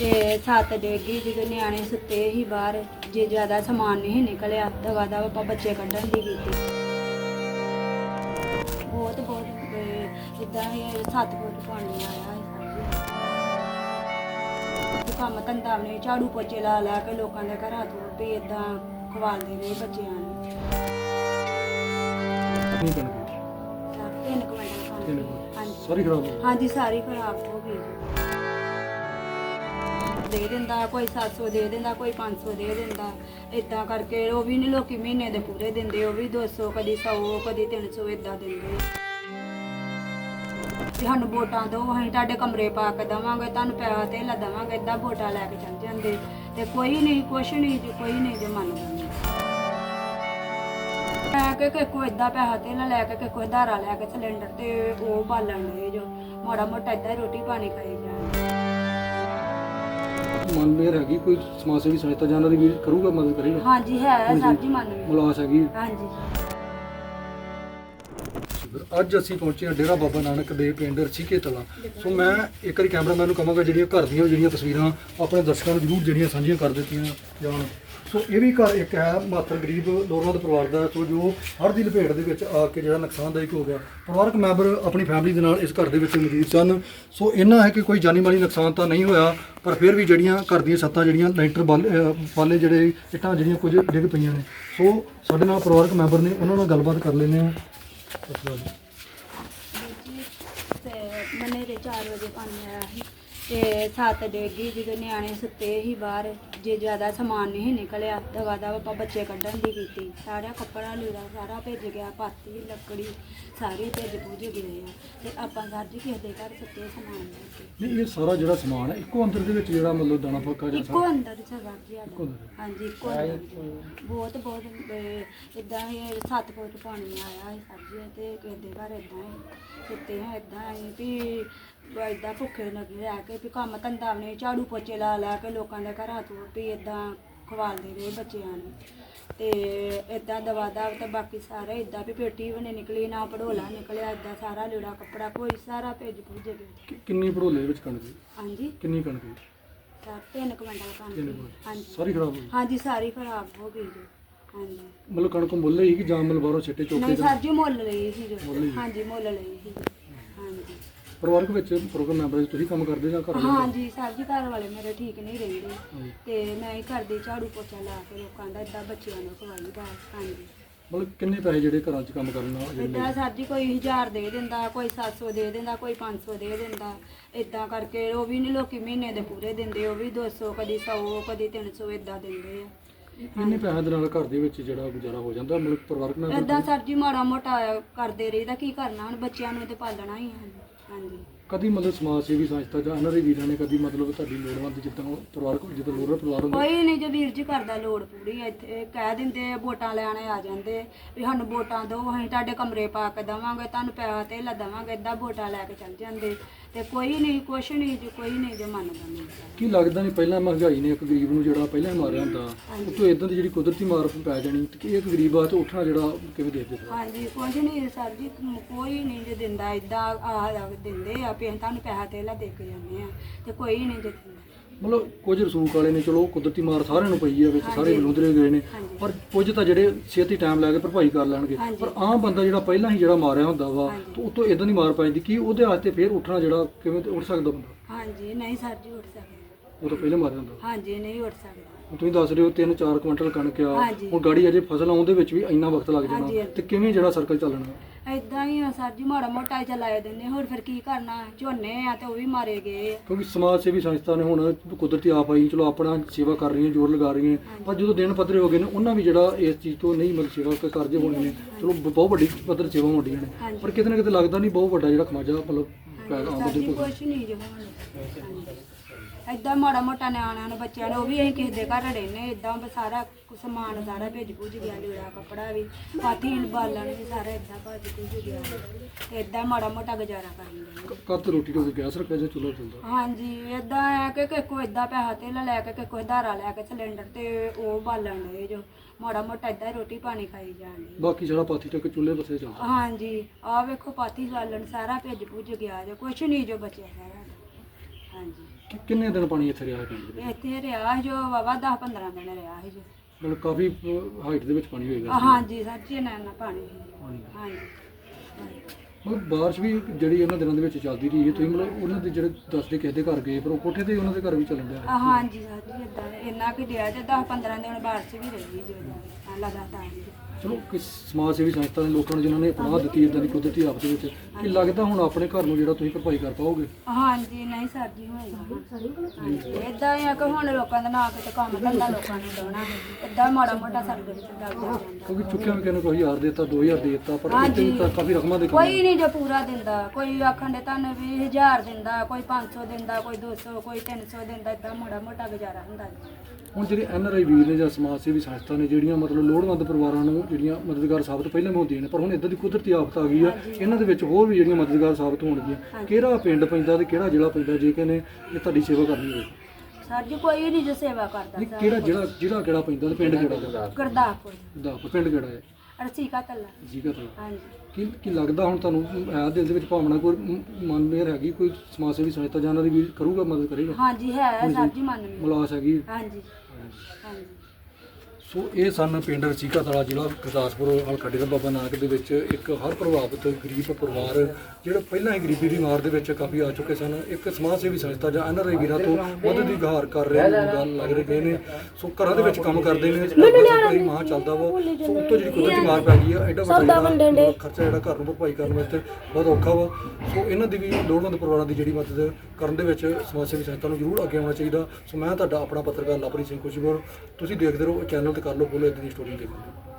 ਤੇ ਛੱਤ ਡੇਗੀ ਜਦੋਂ ਨਿਆਣੇ ਸੁੱਤੇ ਹੀ ਬਾਹਰ ਜੇ ਜ਼ਿਆਦਾ ਸਮਾਨ ਨਹੀਂ ਨਿਕਲਿਆ ਦਵਾ ਦਵਾ ਆਪਾਂ ਬੱਚੇ ਕੱਢਣ ਦੀ ਕੀਤੀ। ਬਹੁਤ ਬਹੁਤ ਇਦਾਂ ਹੀ ਸੱਤ ਫੁੱਟ ਪਾਣੀ ਆਇਆ ਹੈ। ਕੰਮ ਧੰਦਾ ਵੀ ਨਹੀਂ ਝਾੜੂ ਪੋਚੇ ਲਾ ਲਾ ਕੇ ਲੋਕਾਂ ਦੇ ਘਰਾਂ ਤੋਂ ਵੀ ਇਦਾਂ ਖਵਾਲਦੇ ਰਹੇ ਬੱਚਿਆਂ ਨੂੰ। ਨਹੀਂ ਕਣਕ ਤਿੰਨ ਕੁਇੰਟਲ ਤਿੰਨ ਕਣਕ ਕੁਇੰਟਲ। ਹਾਂਜੀ। ਸਾਰੀ ਖਰਾਬ ਹੋ ਗਈ? ਹਾਂਜੀ ਸਾਰੀ ਖਰਾਬ ਹੋ ਗਈ। ਦੇ ਦਿੰਦਾ, ਕੋਈ 700 ਦੇ ਦਿੰਦਾ, ਕੋਈ 500 ਦੇ ਦਿੰਦਾ। ਇਦਾਂ ਕਰਕੇ ਉਹ ਵੀ ਨਹੀਂ ਲੋਕੀ ਮਹੀਨੇ ਦੇ ਪੂਰੇ ਦਿੰਦੇ, ਉਹ ਵੀ 200 ਕਦੀ 100 ਕਦੀ 300 ਇਦਾਂ ਦਿੰਦੇ। ਵੀ ਸਾਨੂੰ ਵੋਟਾਂ ਦਿਓ, ਅਸੀਂ ਤੁਹਾਡੇ ਕਮਰੇ ਪਾ ਕੇ ਦੇਵਾਂਗੇ, ਤੁਹਾਨੂੰ ਪੈਸਾ ਤੇ ਦੇਵਾਂਗੇ ਇਦਾਂ ਵੋਟਾਂ ਲੈ ਕੇ ਚੱਲ ਜਾਂਦੇ। ਤੇ ਕੋਈ ਨਹੀਂ ਕੁਛ ਨਹੀਂ ਜੀ ਕੋਈ ਨਹੀਂ ਜੇ ਮੰਨਦਾ ਨਹੀਂ ਲੈ ਕੇ ਕਿ ਕੋਈ ਏਦਾਂ ਪੈਸਾ ਤੇ ਨਾ ਲੈ ਕੇ ਕਿ ਕੋਈ ਧਾਰਾ ਲੈ ਕੇ ਸਿਲੰਡਰ ਤੇ ਉਹ ਬਾਲਣ ਦੇ ਜੋ। ਮਾੜਾ ਮੋਟਾ ਏਦਾਂ ਹੀ ਰੋਟੀ ਪਾਣੀ ਖਾਈ ਜਾ ਮਨ ਮੇਰ ਹੈਗੀ ਕੋਈ ਸਮਾਜ ਸੇਵੀ ਸੰਸਥਾ ਜਾਂ ਉਹਨਾਂ ਦੀ ਵੀ ਕਰੂਗਾ ਮਦਦ ਕਰੇਗਾ? ਹਾਂਜੀ ਹੈ ਸਰ ਜੀ ਮੰਨ ਮੁਲਾਸ ਹੈਗੀ। ਹਾਂਜੀ। ਅੱਜ ਅਸੀਂ ਪਹੁੰਚੇ ਹਾਂ ਡੇਰਾ ਬਾਬਾ ਨਾਨਕ ਦੇ ਪਿੰਡ ਰਚੀਕੇ ਤਲਾ। ਸੋ ਮੈਂ ਇੱਕ ਵਾਰੀ ਕੈਮਰਾਮੈਨ ਨੂੰ ਕਹਾਂਗਾ, ਜਿਹੜੀਆਂ ਘਰ ਦੀਆਂ ਜਿਹੜੀਆਂ ਤਸਵੀਰਾਂ ਆਪਣੇ ਦਰਸ਼ਕਾਂ ਨੂੰ ਜ਼ਰੂਰ ਜਿਹੜੀਆਂ ਸਾਂਝੀਆਂ ਕਰ ਦਿੱਤੀਆਂ ਜਾਣ। ਸੋ ਇਹ ਵੀ ਘਰ ਇੱਕ ਹੈ, ਮਾਤਰ ਗਰੀਬ ਲੋੜਵੰਦ ਪਰਿਵਾਰ ਦਾ। ਸੋ ਜੋ ਹੜ੍ਹ ਦੀ ਲਪੇਟ ਦੇ ਵਿੱਚ ਆ ਕੇ ਜਿਹੜਾ ਨੁਕਸਾਨਦਾਇਕ ਹੋ ਗਿਆ। ਪਰਿਵਾਰਕ ਮੈਂਬਰ ਆਪਣੀ ਫੈਮਿਲੀ ਦੇ ਨਾਲ ਇਸ ਘਰ ਦੇ ਵਿੱਚ ਮੌਜੂਦ ਸਨ। ਸੋ ਇਹਨਾਂ ਹੈ ਕਿ ਕੋਈ ਜਾਨੀ ਮਾਲੀ ਨੁਕਸਾਨ ਤਾਂ ਨਹੀਂ ਹੋਇਆ, ਪਰ ਫਿਰ ਵੀ ਜਿਹੜੀਆਂ ਘਰ ਦੀਆਂ ਛੱਤਾਂ, ਜਿਹੜੀਆਂ ਲੈਂਟਰ ਵਾਲੇ ਅਹ ਜਿਹੜੇ ਇੱਟਾਂ ਜਿਹੜੀਆਂ ਕੁਝ ਡਿੱਗ ਪਈਆਂ ਨੇ। ਸੋ ਸਾਡੇ ਨਾਲ ਪਰਿਵਾਰਕ ਮੈਂਬਰ ਨੇ, ਉਹਨਾਂ ਨਾਲ ਗੱਲਬਾਤ ਕਰ ਲੈਂਦੇ ਹਾਂ। ਤੇ ਮਨੇ ਦੇ 4 ਵਜੇ ਪਾਣੀ ਆਇਆ ਸੀ। ਤੇ ਛੱਤ ਡੇਗੀ ਜਦੋਂ ਨਿਆਣੇ ਸੁੱਤੇ ਹੀ ਬਾਹਰ ਜੇ ਜ਼ਿਆਦਾ ਸਮਾਨ ਨਹੀਂ ਨਿਕਲਿਆ ਦਵਾ ਦਵਾ ਆਪਾਂ ਬੱਚੇ ਕੱਢਣ ਦੀ ਕੀਤੀ। ਸਾਰਾ ਕੱਪੜਾ ਲੀੜਾ ਸਾਰਾ ਭਿੱਜ ਗਿਆ ਪਾਤੀ ਲੱਕੜੀ ਸਾਰੀ ਭਿੱਜ ਭੁੱਜ ਗਏ ਆ। ਤੇ ਆਪਾਂ ਸਰ ਜੀ ਕਿਸੇ ਦੇ ਘਰ ਸੁੱਤੇ ਸਮਾਨ ਲੈ ਕੇ। ਨਹੀਂ ਇਹ ਸਾਰਾ ਜਿਹੜਾ ਸਮਾਨ ਹੈ ਇੱਕੋ ਅੰਦਰ ਦੇ ਵਿੱਚ ਜਿਹੜਾ ਮਤਲਬ ਦਾਣਾ ਪੱਕਾ ਜਾਂ ਇੱਕੋ ਅੰਦਰ ਹੀ ਸਰ ਜੀ ਇੱਕੋ ਸਾਡਾ ਅੰਦਰ। ਹਾਂਜੀ ਇੱਕੋ ਅੰਦਰ। ਬਹੁਤ ਬਹੁਤ ਇਦਾਂ ਹੀ 7 ਫੁੱਟ ਪਾਣੀ ਆਇਆ ਹੈ ਸਰ ਜੀ ਤੇ ਕਿਸੇ ਦੇ ਘਰ ਇਦਾਂ ਹੀ ਸੁੱਤੇ ਹਾਂ ਇਦਾਂ ਹੀ ਵੀ ਇਦਾਂ ਭੁੱਖੇ ਲੱਗੇ ਰਹਿ ਕੇ ਵੀ ਕੰਮ ਧੰਦਾ ਵੀ ਨਹੀਂ ਝਾੜੂ ਪੋਚੇ ਲਾ ਲਾ ਕੇ ਲੋਕਾਂ ਦੇ ਘਰਾਂ ਤੋਂ ਵੀ ਇਦਾਂ ਖਵਾਲਦੇ ਰਹੇ ਬੱਚਿਆਂ ਨੂੰ ਤੇ ਇਦਾਂ ਦਵਾ ਦਵ ਤੇ ਬਾਕੀ ਸਾਰੇ ਇਦਾਂ ਵੀ ਪੇਟੀ ਵੀ ਨਹੀਂ ਨਿਕਲੀ ਨਾ ਪੜੋਲਾ ਨਿਕਲਿਆ ਇਦਾਂ ਸਾਰਾ ਲੀੜਾ ਕੱਪੜਾ ਕੋਈ ਸਾਰਾ ਭੇਜ ਭੁੱਜ ਕਿ- ਕਿੰਨੀ ਭੜੋਲੇ ਵਿੱਚ ਕਣਕ ਸੀ? ਹਾਂਜੀ ਕਿੰਨੀ ਕਣਕ? ਸਰ ਤਿੰਨ ਕੁਇੰਟਲ ਕਣਕ ਤਿੰਨ। ਕੁਇੰਟਲ। ਹਾਂਜੀ ਸਾਰੀ ਖਰਾਬ ਹੋ ਗਈ ਹਾਂਜੀ ਸਾਰੀ ਖਰਾਬ ਹੋ ਗਈ ਜੀ ਹਾਂਜੀ ਮਤਲਬ ਕਣਕ ਮੁੱਲ ਹੀ ਕਿ ਜਾਂ ਮਤਲਬ ਬਾਹਰੋਂ ਛਿੱਟੇ ਚੋਕੇ ਨਹੀਂ ਸਰ ਜੀ ਮੁੱਲ ਲਈ ਸੀ ਮੁੱਲ ਜੋ ਲਈ। ਹਾਂਜੀ ਮੁੱਲ ਲਈ ਸੀ ਹਾਂਜੀ ਪਰਿਵਾਰਕ ਵਿੱਚ ਪ੍ਰੋਗਰਾਮ ਮੈਂਬਰ ਤੁਸੀਂ ਕੰਮ ਕਰਦੇ ਜਾਂ ਘਰ ਦੇ? ਹਾਂਜੀ ਸਰ ਜੀ ਘਰ ਵਾਲੇ ਮੇਰੇ ਠੀਕ ਨਹੀਂ ਰਹਿੰਦੇ। ਹਾਂਜੀ। ਤੇ ਮੈਂ ਹੀ ਕਰਦੀ ਝਾੜੂ ਪੋਚਾ ਲਾ ਕੇ ਲੋਕਾਂ ਦਾ ਏਦਾਂ ਬੱਚਿਆਂ ਨੂੰ ਖਵਾਈਦਾ ਹਾਂਜੀ। ਮਤਲਬ ਕਿੰਨੇ ਪੈਸੇ ਜਿਹੜੇ ਘਰਾਂ 'ਚ ਕੰਮ ਕਰਨ ਨਾਲ ਏਦਾਂ ਸਰ ਜੀ ਕੋਈ 1000 ਦੇ ਦਿੰਦਾ ਕੋਈ 700 ਦੇ ਦਿੰਦਾ ਕੋਈ 500 ਦੇ ਦਿੰਦਾ। ਏਦਾਂ ਕਰਕੇ ਉਹ ਵੀ ਨਹੀਂ ਲੋਕੀ ਮਹੀਨੇ ਦੇ ਪੂਰੇ ਦਿੰਦੇ ਉਹ ਵੀ 200 ਕਦੀ 100 ਕਦੀ 300 ਏਦਾਂ ਦਿੰਦੇ ਆ। ਇੰਨੇ ਪੈਸੇ ਦੇ ਨਾਲ ਘਰ ਦੇ ਵਿੱਚ ਜਿਹੜਾ ਗੁਜ਼ਾਰਾ ਹੋ ਜਾਂਦਾ? ਮਤਲਬ ਪਰਿਵਾਰਕ ਮੈਂਬਰ ਏਦਾਂ ਸਰ ਜੀ ਮਾੜਾ ਮੋਟਾ ਕਰਦੇ ਰਹੀਦਾ ਕੀ ਕਰਨਾ? ਹੁਣ ਬੱਚਿਆਂ ਨੂੰ ਤੇ ਪਾਲਣਾ ਹੀ ਹੈ। ਹਾਂਜੀ। ਕਦੀ ਮਤਲਬ ਸਮਾਜ ਸੇਵੀ ਸੰਸਥਾ ਜਾਂ ਇਹਨਾਂ ਦੇ ਵੀਰਾਂ ਨੇ ਕਦੀ ਮਤਲਬ ਤੁਹਾਡੀ ਲੋੜਵੰਦ ਜਿੱਦਾਂ ਉਹ ਪਰਿਵਾਰਕ ਜਦੋਂ ਲੋੜਵੰਦ ਪਰਿਵਾਰ ਹੁੰਦਾ? ਕੋਈ ਨਹੀਂ ਜੇ ਵੀਰ ਜੀ ਕਰਦਾ ਲੋੜ ਪੂਰੀ ਇੱਥੇ ਕਹਿ ਦਿੰਦੇ ਵੋਟਾਂ ਲੈਣੇ ਆ ਜਾਂਦੇ ਵੀ ਸਾਨੂੰ ਵੋਟਾਂ ਦਿਓ ਅਸੀਂ ਤੁਹਾਡੇ ਕਮਰੇ ਪਾ ਕੇ ਦੇਵਾਂਗੇ ਤੁਹਾਨੂੰ ਪੈਸਾ ਤੇ ਦੇਵਾਂਗੇ ਏਦਾਂ ਵੋਟਾਂ ਲੈ ਕੇ ਚੱਲ ਜਾਂਦੇ। ਤੇ ਕੋਈ ਨਹੀਂ ਕੁਛ ਨਹੀਂ ਜੀ ਕੋਈ ਨਹੀਂ ਜੇ ਮੰਨਦਾ ਨਹੀਂ ਕੀ ਲੱਗਦਾ ਨਹੀਂ ਪਹਿਲਾਂ ਮਹਿੰਗਾਈ ਨੇ ਇੱਕ ਗਰੀਬ ਨੂੰ ਜਿਹੜਾ ਪਹਿਲਾਂ ਹੀ ਮਾਰਿਆ ਹੁੰਦਾ? ਉਤੋਂ ਇਦਾਂ ਦੀ ਜਿਹੜੀ ਕੁਦਰਤੀ ਮਾਰ ਪੈ ਜਾਣੀ ਤੇ ਕਿ ਇੱਕ ਗਰੀਬ ਆ ਤੇ ਉੱਠਣਾ ਜਿਹੜਾ ਕਿਵੇਂ ਦੇਖਦੇ ਹੋ ਹਾਂਜੀ ਕੁਝ ਨਹੀਂ ਸਰ ਜੀ ਕੋਈ ਨਹੀਂ ਜੇ ਦਿੰਦਾ ਏਦਾਂ ਆ ਦਿੰਦੇ ਆ ਅਸੀਂ ਤੁਹਾਨੂੰ ਪੈਸਾ ਤੇ ਦੇ ਕੇ ਜਾਂਦੇ ਆ ਤੇ ਕੋਈ ਨਹੀਂ ਜੇ ਦਿੰਦਾ। ਮਤਲਬ ਕੁਝ ਰਸੂਖ ਵਾਲੇ ਨੇ ਚਲੋ ਕੁਦਰਤੀ ਮਾਰ ਸਾਰਿਆਂ ਨੂੰ ਪਈ ਆ ਵਿੱਚ ਸਾਰੇ ਬਲੁੰਦਰੇ ਗਏ ਨੇ। ਪਰ ਕੁਝ ਤਾਂ ਜਿਹੜੇ ਛੇਤੀ ਟਾਈਮ ਲੈ ਕੇ ਭਰਪਾਈ ਕਰ ਲੈਣਗੇ। ਪਰ ਆਮ ਬੰਦਾ ਜਿਹੜਾ ਪਹਿਲਾਂ ਹੀ ਜਿਹੜਾ ਮਾਰਿਆ ਹੁੰਦਾ ਵਾ। ਤੇ ਉਤੋਂ ਇਦਾਂ ਦੀ ਮਾਰ ਪੈ ਜਾਂਦੀ ਕੀ ਉਹਦੇ ਵਾਸਤੇ ਫੇਰ ਉੱਠਣਾ ਜਿਹੜਾ ਕਿਵੇਂ ਤੇ ਉੱਠ ਸਕਦਾ ਬੰਦਾ ਹਾਂਜੀ ਨਹੀਂ ਸਰ ਜੀ ਉੱਠ ਸਕਦਾ ਉਹ ਤਾਂ ਪਹਿਲਾਂ ਮਾਰਿਆ ਹੁੰਦਾ ਹਾਂਜੀ ਨਹੀਂ ਉੱਠ ਸਕਦਾ ਤੁਸੀਂ ਦੱਸ ਰਹੇ ਹੋ 3-4 ਕੁਇੰਟਲ ਕਣਕ ਆ। ਹੁਣ ਗਾੜੀ ਅਜੇ ਫਸਲ ਆਉਣ ਦੇ ਵਿੱਚ ਵੀ ਇੰਨਾ ਵਕਤ ਲੱਗ ਜਾਣਾ। ਤੇ ਕਿਵੇਂ ਜਿਹੜਾ ਸਰਕਲ ਚੱਲਣਾ ਏਦਾਂ ਹੀ ਆ ਸਰ ਜੀ ਮਾੜਾ ਮੋਟਾ ਹੀ ਚਲਾਏ ਦਿੰਦੇ ਹੋਰ ਫਿਰ ਕੀ ਕਰਨਾ? ਝੋਨੇ ਆ ਤੇ ਉਹ ਵੀ ਮਾਰੇ ਗਏ ਆ। ਕਿਉਂਕਿ ਸਮਾਜ ਸੇਵੀ ਸੰਸਥਾ ਨੇ ਹੁਣ ਕੁਦਰਤੀ ਆਪ ਆਈ ਚਲੋ ਆਪਣਾ ਸੇਵਾ ਕਰ ਰਹੀਆਂ ਜ਼ੋਰ ਲਗਾ ਰਹੀਆਂ। ਪਰ ਜਦੋਂ ਦਿਨ ਪੱਧਰੇ ਹੋ ਗਏ ਨੇ ਉਹਨਾਂ ਵੀ ਜਿਹੜਾ ਇਸ ਚੀਜ਼ ਤੋਂ ਨਹੀਂ ਮਤਲਬ ਸੇਵਾ ਕਰਦੇ ਹੋਣੇ ਨੇ ਚਲੋ ਬਹੁਤ ਵੱਡੀ ਪੱਧਰ ਸੇਵਾ ਹੁੰਦੀਆਂ ਨੇ। ਹਾਂਜੀ। ਪਰ ਕਿਤੇ ਨਾ ਕਿਤੇ ਲੱਗਦਾ ਨਹੀਂ ਬਹੁਤ ਵੱਡਾ ਜਿਹੜਾ ਖਮਾਜਾ ਮਤਲਬ ਪੈ ਆਮ ਸਰ ਬੰਦੇ ਜੀ ਕੋਲ ਕੁਛ ਨਹੀਂ ਜੀ ਹੁਣ। ਏਦਾਂ ਮਾੜਾ ਮੋਟਾ ਨਿਆਣਿਆਂ ਨੂੰ ਬੱਚਿਆਂ ਨੂੰ ਉਹ ਵੀ ਅਸੀਂ ਕਿਸੇ ਦੇ ਘਰ ਰਹਿੰਦੇ ਬਸ ਸਾਰਾ ਕੁ ਸਮਾਨ ਸਾਰਾ ਭੇਜ ਭੁੱਜ ਗਿਆ ਲੀੜਾ ਕੱਪੜਾ ਵੀ ਪਾਥੀ ਬਾਲਣ ਵੀ ਸਾਰਾ ਏਦਾਂ ਭੱਜ ਭੁੱਜ ਗਿਆ। ਤੇ ਏਦਾਂ ਮਾੜਾ ਮੋਟਾ ਗੁਜ਼ਾਰਾ ਕਰਨ ਦੇ ਕੱਤ ਰੋਟੀ ਤੋਂ ਗੈਸ ਰੱਖਿਆ ਜਾਂ ਚੁੱਲ੍ਹਾ ਚੱਲਦਾ ਹਾਂਜੀ ਏਦਾਂ ਆ ਕਿ ਕੋਈ ਏਦਾਂ ਪੈਸਾ ਤੇ ਲੈ ਕੇ ਕਿ ਕੋਈ ਧਾਰਾ ਲੈ ਕੇ ਸਿਲੰਡਰ ਤੇ ਉਹ ਬਾਲਣ ਦੇ ਜੋ ਮਾੜਾ ਮੋਟਾ ਹੀ ਰੋਟੀ ਪਾਣੀ ਖਾਈ ਜਾਣੀ। ਬਾਕੀ ਸਾਰਾ ਪਾਥੀ ਟੱਕ ਚੁੱਲ੍ਹੇ ਬਸੇ ਚੱਲਦਾ। ਹਾਂਜੀ ਆ ਵੇਖੋ ਪਾਥੀ ਬਾਲਣ ਸਾਰਾ ਭੇਜ ਭੁੱਜ ਗਿਆ ਜੋ ਕੁਛ ਨਹੀਂ ਜੋ ਬਚਿਆ ਸਾਰਾ। ਹਾਂਜੀ ਕਿ ਕਿੰਨੇ ਦਿਨ ਪਾਣੀ ਇੱਥੇ ਰਿਹਾ ਹੈ ਪਿੰਡ ਦੇ ਵਿੱਚ ਇੱਥੇ ਰਿਹਾ ਸੀ ਜੋ ਵਾਵਾ 10 15 ਦਿਨ ਰਿਹਾ ਸੀ ਜੋ ਮਤਲਬ ਕਾਫੀ ਹਾਈਟ ਦੇ ਵਿੱਚ ਪਾਣੀ ਹੋਏਗਾ ਹਾਂਜੀ ਸਰ ਜੀ ਨਾ ਨਾ ਪਾਣੀ ਸੀ। ਪਾਣੀ। ਹਾਂਜੀ ਮਤਲਬ ਬਾਰਿਸ਼ ਵੀ ਜਿਹੜੀ ਉਹਨਾਂ ਦਿਨਾਂ ਦੇ ਵਿੱਚ ਚੱਲਦੀ ਰਹੀ ਹੈ ਤੁਸੀਂ ਮਤਲਬ ਉਹਨਾਂ ਦੇ ਜਿਹੜੇ ਦੱਸਦੇ ਕਿਸੇ ਦੇ ਘਰ ਗਏ ਪਰ ਉਹ ਕੋਠੇ ਤੇ ਉਹਨਾਂ ਦੇ ਘਰ ਵੀ ਚੱਲਣ ਡਿਆ ਆ, ਹਾਂਜੀ ਸਰ ਜੀ ਇਦਾਂ ਇੰਨਾ ਕਿ ਡਿਆ ਤੇ 10 15 ਦਿਨ ਬਾਰਿਸ਼ ਵੀ ਰਹੀ ਜੋ ਲਗਾਤਾਰ। ਚਲੋ ਕਿਸ ਸਮਾਜ ਸੇਵੀ ਸੰਸਥਾ ਦੇ ਲੋਕਾਂ ਨੂੰ ਜਿਨ੍ਹਾਂ ਨੇ ਪਨਾਹ ਦਿੱਤੀ ਇਦਾਂ ਦੀ ਕੁਦਰਤੀ ਆਫਤ ਵਿੱਚ ਕੀ ਲੱਗਦਾ ਹੁਣ ਆਪਣੇ ਘਰ ਨੂੰ ਜਿਹੜਾ ਤੁਸੀਂ ਭਰਪਾਈ ਕਰ ਪਾਓਗੇ? ਹਾਂਜੀ ਨਹੀਂ ਸਰ ਜੀ ਹੋਏਗਾ ਇਦਾਂ ਆ ਕਿ ਹੁਣ ਲੋਕਾਂ ਦਾ ਨਾ ਕਿਤੇ ਕੰਮ ਧੰਦਾ ਲੋਕਾਂ ਨੂੰ ਦੋਣਾ ਇਦਾਂ ਮਾੜਾ ਮੋਟਾ ਸਰਗਰ ਚ ਲੱਗ ਜਾਂਦਾ ਕਿਉਂਕਿ ਚੁੱਕਿਆ ਵੀ ਕਿਹਨੇ ਕੋਈ 1000 ਦੇਤਾ 2000 ਦੇਤਾ ਪਰ ਵੀ ਤਾਂ ਕਾਫੀ ਰਕਮਾਂ ਦੇ ਕੋਈ ਨਹੀਂ ਜੋ ਪੂਰਾ ਦਿੰਦਾ। ਕੋਈ ਆਖਣ ਦੇ ਤੁਹਾਨੂੰ ਵੀ 1000 ਦਿੰਦਾ ਕੋਈ 500 ਦਿੰਦਾ ਕੋਈ 200 ਕੋਈ 300 ਦਿੰਦਾ ਇਦਾਂ ਮਾੜਾ ਮੋਟਾ ਗੁਜ਼ਾਰਾ ਹੁੰਦਾ ਜੀ। ਹੁਣ ਜਿਹੜੇ ਐਨ ਆਰ ਆਈ ਵੀਰ ਨੇ ਜਾਂ ਸਮਾਜ ਸੇਵੀ ਸੰਸਥਾ ਨੇ ਜਿਹੜੀਆਂ ਮਤਲਬ ਲੋੜਵੰਦ ਪਰਿਵਾਰਾਂ ਨੂੰ ਜਿਹੜੀਆਂ ਮਦਦਗਾਰ ਸਾਬਤ ਪਹਿਲਾਂ ਵੀ ਹੁੰਦੀਆਂ ਨੇ ਪਰ ਹੁਣ ਇਦਾਂ ਦੀ ਕੁਦਰਤੀ ਆਫਤ ਆ ਗਈ ਆ ਇਹਨਾਂ ਦੇ ਵਿੱਚ ਹੋਰ ਵੀ ਜਿਹੜੀਆਂ ਮਦਦਗਾਰ ਸਾਬਤ ਹੋਣਗੀਆਂ ਕਿਹੜਾ ਪਿੰਡ ਪੈਂਦਾ ਤੇ ਕਿਹੜਾ ਜ਼ਿਲ੍ਹਾ ਪੈਂਦਾ ਜੇ ਕਹਿੰਦੇ ਇਹ ਤੁਹਾਡੀ ਸੇਵਾ ਕਰਨੀ ਹੋਵੇ? ਸਰ ਜੀ ਕੋਈ ਨਹੀਂ ਜੋ ਸੇਵਾ ਕਰਦਾ ਨਹੀਂ ਕਿਹੜਾ ਜਿਹੜਾ ਜ਼ਿਲ੍ਹਾ ਕਿਹੜਾ ਪੈਂਦਾ ਤੇ ਪਿੰਡ ਕਿਹੜਾ ਗੁਰਦਾਸਪੁਰ। ਦਾ ਪਿੰਡ ਕਿਹੜਾ ਹੈ? ਰਸੀਕਾ ਕੱਲਾ ਜੀਗਾ ਤਾਂ ਹਾਂਜੀ। ਕੀ ਕੀ ਲੱਗਦਾ ਹੁਣ ਤੁਹਾਨੂੰ ਹੈ ਦਿਲ ਦੇ ਵਿੱਚ ਭਾਵਨਾ ਕੋਈ ਮਨ ਮੇਰ ਹੈਗੀ ਕੋਈ ਸਮਾਜ ਸੇਵੀ ਸੰਸਥਾ ਜਾਂ ਉਹਨਾਂ ਦੀ ਵੀ ਕਰੂਗਾ ਮਦਦ ਕਰੇਗਾ? ਹਾਂਜੀ ਹੈ ਸਰ ਜੀ ਮੰਨ ਲਈ ਮਲਾਸ ਹੈਗੀ। ਹਾਂਜੀ। ਹਾਂਜੀ। ਸੋ ਇਹ ਸਨ ਪਿੰਡ ਰਸੀਕਾ ਤਲਾ ਜ਼ਿਲ੍ਹਾ ਗੁਰਦਾਸਪੁਰ ਹਲਕਾ ਡੇਰਾ ਬਾਬਾ ਨਾਨਕ ਦੇ ਵਿੱਚ ਇੱਕ ਹਰ ਪ੍ਰਭਾਵਿਤ ਗਰੀਬ ਪਰਿਵਾਰ ਜਿਹੜਾ ਪਹਿਲਾਂ ਹੀ ਗਰੀਬੀ ਦੀ ਮਾਰ ਦੇ ਵਿੱਚ ਕਾਫੀ ਆ ਚੁੱਕੇ ਸਨ। ਇੱਕ ਸਮਾਜ ਸੇਵੀ ਸੰਸਥਾ ਜਾਂ ਐਨਆਰਆਈ ਵੀਰਾਂ ਤੋਂ ਮਦਦ ਦੀ ਗੁਹਾਰ ਕਰ ਰਹੇ ਨੇ ਗੱਲ ਲੱਗ ਰਹੇ ਨੇ। ਸੋ ਘਰਾਂ ਦੇ ਵਿੱਚ ਕੰਮ ਕਰਦੇ ਨੇ ਸਰਕਾਰੀ ਮਾਹ ਚੱਲਦਾ ਵਾ। ਸੋ ਉੱਤੋਂ ਜਿਹੜੀ ਕੁਦਰਤੀ ਮਾਰ ਪੈ ਗਈ ਆ ਐਡਾ ਵੱਡਾ ਖਰਚਾ ਜਿਹੜਾ ਘਰ ਨੂੰ ਭਰਪਾਈ ਕਰਨ ਵਾਸਤੇ ਬਹੁਤ ਔਖਾ ਵਾ। ਸੋ ਇਹਨਾਂ ਦੀ ਵੀ ਲੋੜਵੰਦ ਪਰਿਵਾਰਾਂ ਦੀ ਜਿਹੜੀ ਮਦਦ ਕਰਨ ਦੇ ਵਿੱਚ ਸਮਾਜ ਸੇਵੀ ਸੰਸਥਾ ਨੂੰ ਜ਼ਰੂਰ ਅੱਗੇ ਆਉਣਾ ਚਾਹੀਦਾ। ਸੋ ਮੈਂ ਤੁਹਾਡਾ ਆਪਣਾ ਪੱਤਰਕਾਰ ਲਵਪ੍ਰੀਤ ਸਿੰਘ ਖੁਸ਼ਬੂਰ ਤੁਸੀਂ ਦੇਖਦੇ ਰਹੋ ਚੈਨਲ ਤੇ ਕਰ ਲਓ ਫੋਲੋ ਇਦਾਂ ਦੀ ਸਟੋਰੀ ਦੇਖੋ